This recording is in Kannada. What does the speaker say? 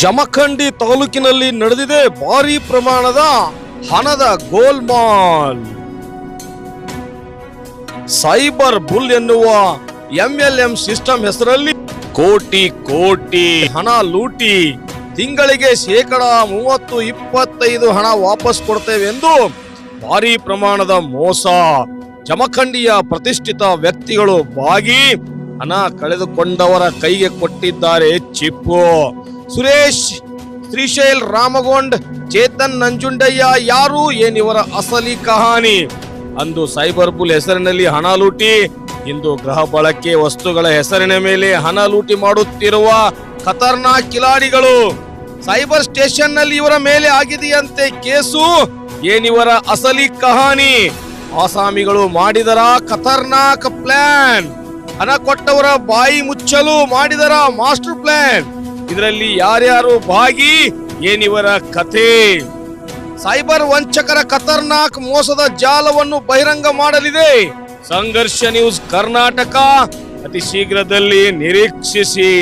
ಜಮಖಂಡಿ ತಾಲೂಕಿನಲ್ಲಿ ನಡೆದಿದೆ ಭಾರಿ ಪ್ರಮಾಣದ ಹಣದ ಗೋಲ್ಮಾಲ್. ಸೈಬರ್ ಬುಲ್ ಎನ್ನುವ ಎಂಎಲ್ಎಂ ಸಿಸ್ಟಮ್ ಹೆಸರಲ್ಲಿ ಕೋಟಿ ಕೋಟಿ ಹಣ ಲೂಟಿ ತಿಂಗಳಿಗೆ ಶೇಕಡ ಮೂವತ್ತು ಇಪ್ಪತ್ತೈದು ಹಣ ವಾಪಸ್ ಕೊಡ್ತೇವೆ ಎಂದು ಭಾರಿ ಪ್ರಮಾಣದ ಮೋಸ. ಜಮಖಂಡಿಯ ಪ್ರತಿಷ್ಠಿತ ವ್ಯಕ್ತಿಗಳು ಬಾಗಿ ಹಣ ಕಳೆದುಕೊಂಡವರ ಕೈಗೆ ಕೊಟ್ಟಿದ್ದಾರೆ ಚಿಪ್ಪು. ಸುರೇಶ್, ಶ್ರೀಶೈಲ್, ರಾಮಗೊಂಡ್, ಚೇತನ್, ನಂಜುಂಡಯ್ಯ, ಯಾರು ಏನಿವರ ಅಸಲಿ ಕಹಾನಿ? ಅಂದು ಸೈಬರ್ ಬುಲ್ ಹೆಸರಿನಲ್ಲಿ ಹಣ ಲೂಟಿ, ಇಂದು ಗೃಹ ಬಳಕೆ ವಸ್ತುಗಳ ಹೆಸರಿನ ಮೇಲೆ ಹಣ ಲೂಟಿ ಮಾಡುತ್ತಿರುವ ಖತರ್ನಾಕ್ ಕಿಲಾಡಿಗಳು. ಸೈಬರ್ ಸ್ಟೇಷನ್ನಲ್ಲಿ ಇವರ ಮೇಲೆ ಆಗಿದೆಯಂತೆ ಕೇಸು ಏನಿವರ ಅಸಲಿ ಕಹಾನಿ? ಆಸಾಮಿಗಳು ಮಾಡಿದರ ಖತರ್ನಾಕ್ ಪ್ಲಾನ್. ಹಣ ಕೊಟ್ಟವರ ಬಾಯಿ ಮುಚ್ಚಲು ಮಾಡಿದರ ಮಾಸ್ಟರ್ ಪ್ಲಾನ್. ಇದರಲ್ಲಿ ಯಾರ್ಯಾರು ಭಾಗಿ? ಏನಿವರ ಕಥೆ. ಸೈಬರ್ ವಂಚಕರ ಖತರ್ನಾಕ್ ಮೋಸದ ಜಾಲವನ್ನು ಬಹಿರಂಗ ಮಾಡಲಿದೆ. ಸಂಘರ್ಷ ನ್ಯೂಸ್ ಕರ್ನಾಟಕ. ಅತಿ ಶೀಘ್ರದಲ್ಲಿ ನಿರೀಕ್ಷಿಸಿ.